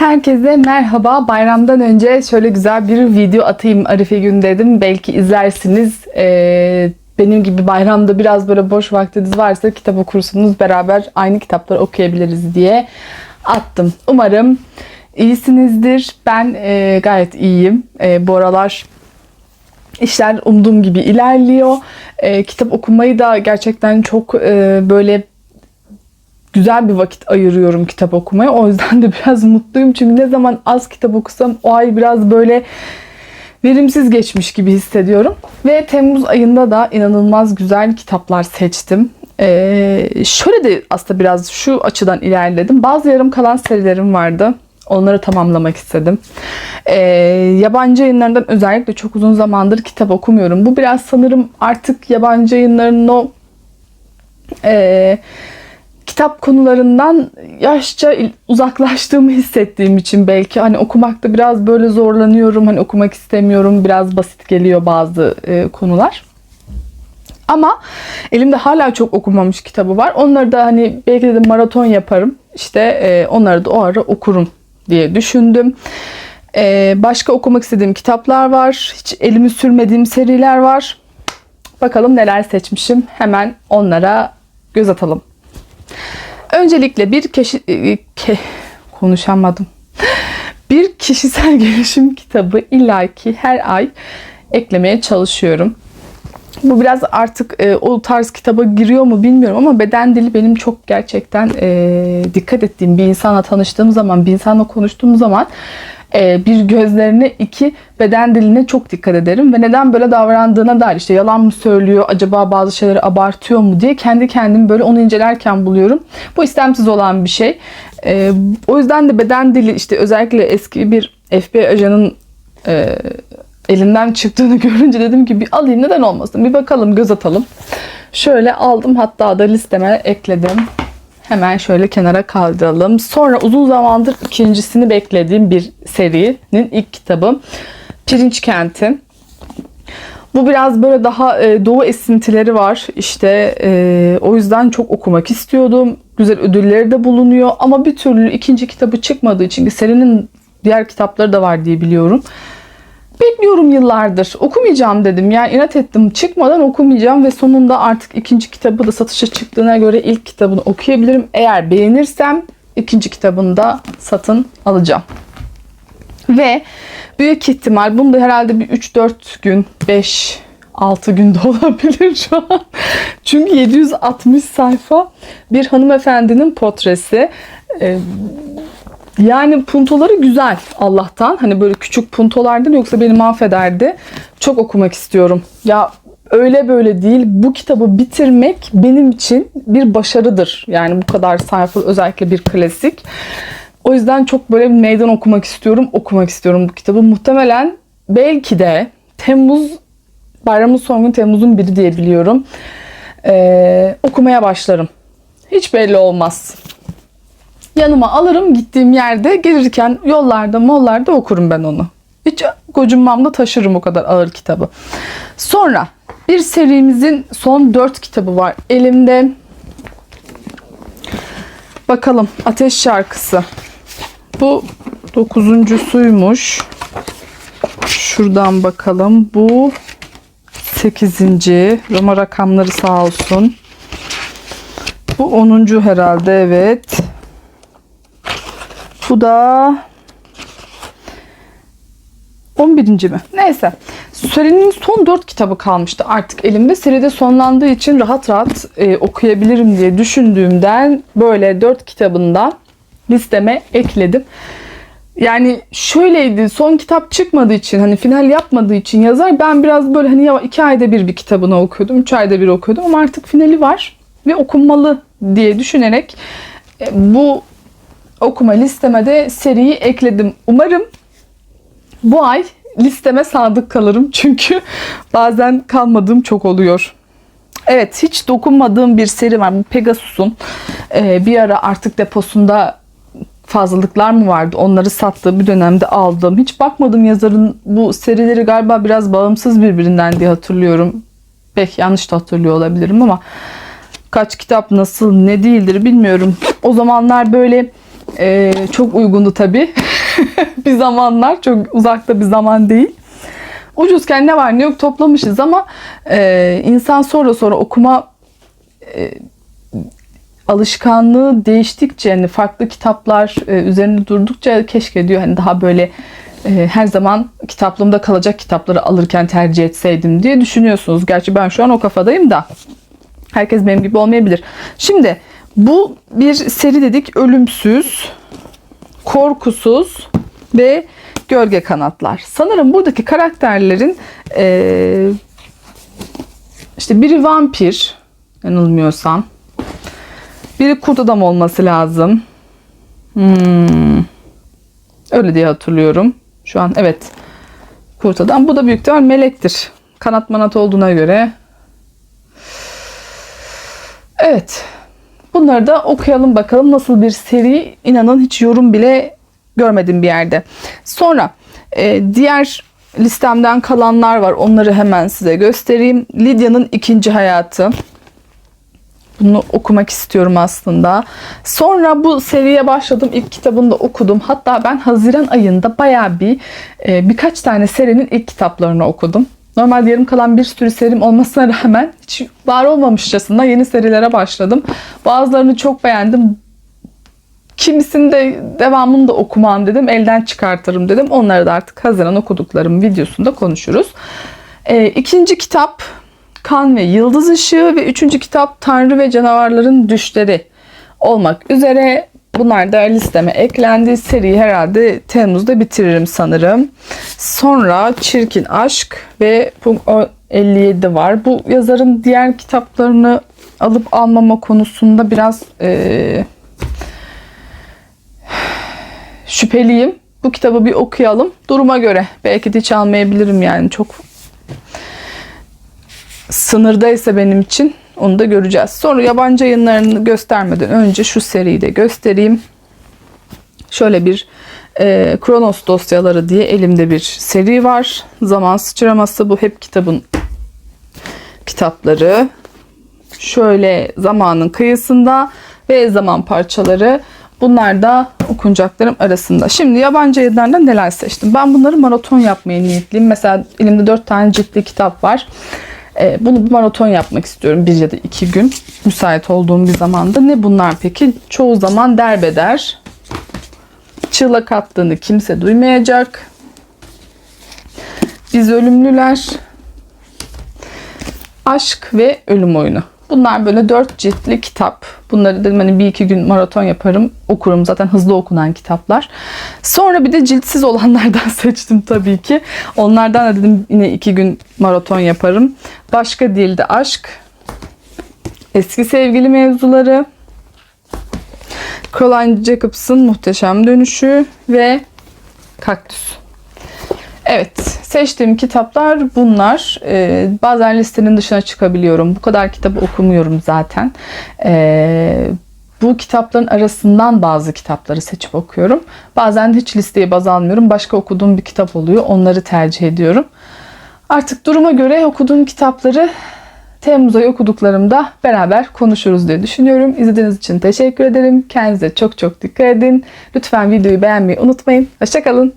Herkese merhaba. Bayramdan önce şöyle güzel bir video atayım Arife gün dedim. Belki izlersiniz. Ee, benim gibi bayramda biraz böyle boş vaktiniz varsa kitap okursunuz. Beraber aynı kitapları okuyabiliriz diye attım. Umarım iyisinizdir. Ben e, gayet iyiyim. E, bu aralar işler umduğum gibi ilerliyor. E, kitap okumayı da gerçekten çok e, böyle güzel bir vakit ayırıyorum kitap okumaya. O yüzden de biraz mutluyum. Çünkü ne zaman az kitap okusam o ay biraz böyle verimsiz geçmiş gibi hissediyorum. Ve Temmuz ayında da inanılmaz güzel kitaplar seçtim. Ee, şöyle de aslında biraz şu açıdan ilerledim. Bazı yarım kalan serilerim vardı. Onları tamamlamak istedim. Ee, yabancı yayınlarından özellikle çok uzun zamandır kitap okumuyorum. Bu biraz sanırım artık yabancı yayınlarının o e, kitap konularından yaşça uzaklaştığımı hissettiğim için belki hani okumakta biraz böyle zorlanıyorum. Hani okumak istemiyorum. Biraz basit geliyor bazı e, konular. Ama elimde hala çok okumamış kitabı var. Onları da hani belki de maraton yaparım. İşte e, onları da o ara okurum diye düşündüm. E, başka okumak istediğim kitaplar var. Hiç elimi sürmediğim seriler var. Bakalım neler seçmişim. Hemen onlara göz atalım. Öncelikle bir kişi e, ke- konuşamadım. Bir kişisel gelişim kitabı illaki her ay eklemeye çalışıyorum. Bu biraz artık e, o tarz kitaba giriyor mu bilmiyorum ama beden dili benim çok gerçekten e, dikkat ettiğim bir insanla tanıştığım zaman, bir insanla konuştuğum zaman e, bir gözlerine, iki beden diline çok dikkat ederim ve neden böyle davrandığına dair işte yalan mı söylüyor, acaba bazı şeyleri abartıyor mu diye kendi kendimi böyle onu incelerken buluyorum. Bu istemsiz olan bir şey. E, o yüzden de beden dili işte özellikle eski bir FBI ajanın e, elinden çıktığını görünce dedim ki bir alayım neden olmasın bir bakalım göz atalım. Şöyle aldım hatta da listeme ekledim. Hemen şöyle kenara kaldıralım. Sonra uzun zamandır ikincisini beklediğim bir serinin ilk kitabı Pirinç Kenti. Bu biraz böyle daha e, doğu esintileri var. İşte e, o yüzden çok okumak istiyordum. Güzel ödülleri de bulunuyor ama bir türlü ikinci kitabı çıkmadığı için serinin diğer kitapları da var diye biliyorum. Bekliyorum yıllardır. Okumayacağım dedim. Yani inat ettim. Çıkmadan okumayacağım ve sonunda artık ikinci kitabı da satışa çıktığına göre ilk kitabını okuyabilirim. Eğer beğenirsem ikinci kitabını da satın alacağım. Ve büyük ihtimal bunu da herhalde bir 3-4 gün, 5 6 günde olabilir şu an. Çünkü 760 sayfa bir hanımefendinin portresi. Ee, yani puntoları güzel Allah'tan. Hani böyle küçük puntolardan yoksa beni mahvederdi. Çok okumak istiyorum. Ya öyle böyle değil. Bu kitabı bitirmek benim için bir başarıdır. Yani bu kadar sayfa özellikle bir klasik. O yüzden çok böyle meydan okumak istiyorum. Okumak istiyorum bu kitabı. Muhtemelen belki de Temmuz bayramın son gün Temmuz'un biri diye biliyorum. Ee, okumaya başlarım. Hiç belli olmaz yanıma alırım gittiğim yerde gelirken yollarda mollarda okurum ben onu. Hiç gocunmam taşırım o kadar ağır kitabı. Sonra bir serimizin son dört kitabı var elimde. Bakalım Ateş Şarkısı. Bu dokuzuncusuymuş. Şuradan bakalım. Bu sekizinci. Roma rakamları sağ olsun. Bu onuncu herhalde evet. Bu da 11. mi? Neyse. Serinin son 4 kitabı kalmıştı artık elimde. Seride sonlandığı için rahat rahat e, okuyabilirim diye düşündüğümden böyle 4 kitabında listeme ekledim. Yani şöyleydi son kitap çıkmadığı için hani final yapmadığı için yazar ben biraz böyle hani ya iki ayda bir bir kitabını okuyordum. Üç ayda bir okuyordum ama artık finali var ve okunmalı diye düşünerek e, bu okuma listeme de seriyi ekledim. Umarım bu ay listeme sadık kalırım. Çünkü bazen kalmadığım çok oluyor. Evet hiç dokunmadığım bir seri var. Bu Pegasus'un Ee, bir ara artık deposunda fazlalıklar mı vardı? Onları sattığı bir dönemde aldım. Hiç bakmadım yazarın bu serileri galiba biraz bağımsız birbirinden diye hatırlıyorum. Belki yanlış da hatırlıyor olabilirim ama kaç kitap nasıl ne değildir bilmiyorum. O zamanlar böyle ee, çok uygundu tabii. bir zamanlar. Çok uzakta bir zaman değil. Ucuzken ne var ne yok toplamışız ama e, insan sonra sonra okuma e, alışkanlığı değiştikçe hani farklı kitaplar e, üzerinde durdukça keşke diyor hani daha böyle e, her zaman kitaplığımda kalacak kitapları alırken tercih etseydim diye düşünüyorsunuz. Gerçi ben şu an o kafadayım da herkes benim gibi olmayabilir. Şimdi bu bir seri dedik ölümsüz, korkusuz ve gölge kanatlar. Sanırım buradaki karakterlerin e, işte biri vampir yanılmıyorsam. Biri kurt adam olması lazım. Hmm. Öyle diye hatırlıyorum. Şu an evet. Kurt adam. Bu da büyük ihtimal melektir. Kanat manat olduğuna göre. Evet. Bunları da okuyalım bakalım nasıl bir seri. İnanın hiç yorum bile görmedim bir yerde. Sonra e, diğer listemden kalanlar var. Onları hemen size göstereyim. Lidya'nın ikinci hayatı. Bunu okumak istiyorum aslında. Sonra bu seriye başladım. İlk kitabını da okudum. Hatta ben Haziran ayında baya bir e, birkaç tane serinin ilk kitaplarını okudum. Normalde yarım kalan bir sürü serim olmasına rağmen hiç var olmamışçasına yeni serilere başladım. Bazılarını çok beğendim. Kimisini de devamını da okumam dedim. Elden çıkartırım dedim. Onları da artık Haziran okuduklarım videosunda konuşuruz. E, ikinci kitap Kan ve Yıldız Işığı ve üçüncü kitap Tanrı ve Canavarların Düşleri olmak üzere bunlar da listeme eklendi. Seriyi herhalde Temmuz'da bitiririm sanırım. Sonra Çirkin Aşk ve Punk 57 var. Bu yazarın diğer kitaplarını alıp almama konusunda biraz eee şüpheliyim. Bu kitabı bir okuyalım. Duruma göre. Belki de hiç almayabilirim yani. Çok sınırdaysa benim için onu da göreceğiz. Sonra yabancı yayınlarını göstermeden önce şu seriyi de göstereyim. Şöyle bir e, Kronos dosyaları diye elimde bir seri var. Zaman sıçraması bu hep kitabın kitapları. Şöyle zamanın kıyısında ve zaman parçaları. Bunlar da okunacaklarım arasında. Şimdi yabancı yayınlardan neler seçtim? Ben bunları maraton yapmaya niyetliyim. Mesela elimde 4 tane ciltli kitap var. Ee, bunu bir maraton yapmak istiyorum. Bir ya da iki gün. Müsait olduğum bir zamanda. Ne bunlar peki? Çoğu zaman derbeder. Çığlak attığını kimse duymayacak. Biz ölümlüler. Aşk ve ölüm oyunu. Bunlar böyle dört ciltli kitap. Bunları dedim hani bir iki gün maraton yaparım. Okurum zaten hızlı okunan kitaplar. Sonra bir de ciltsiz olanlardan seçtim tabii ki. Onlardan da dedim yine iki gün maraton yaparım. Başka dilde aşk. Eski sevgili mevzuları. Caroline Jacobs'ın muhteşem dönüşü ve kaktüs. Evet, seçtiğim kitaplar bunlar. Ee, bazen listenin dışına çıkabiliyorum. Bu kadar kitabı okumuyorum zaten. Ee, bu kitapların arasından bazı kitapları seçip okuyorum. Bazen hiç listeye baz almıyorum. Başka okuduğum bir kitap oluyor. Onları tercih ediyorum. Artık duruma göre okuduğum kitapları Temmuz ayı okuduklarımda beraber konuşuruz diye düşünüyorum. İzlediğiniz için teşekkür ederim. Kendinize çok çok dikkat edin. Lütfen videoyu beğenmeyi unutmayın. Hoşçakalın.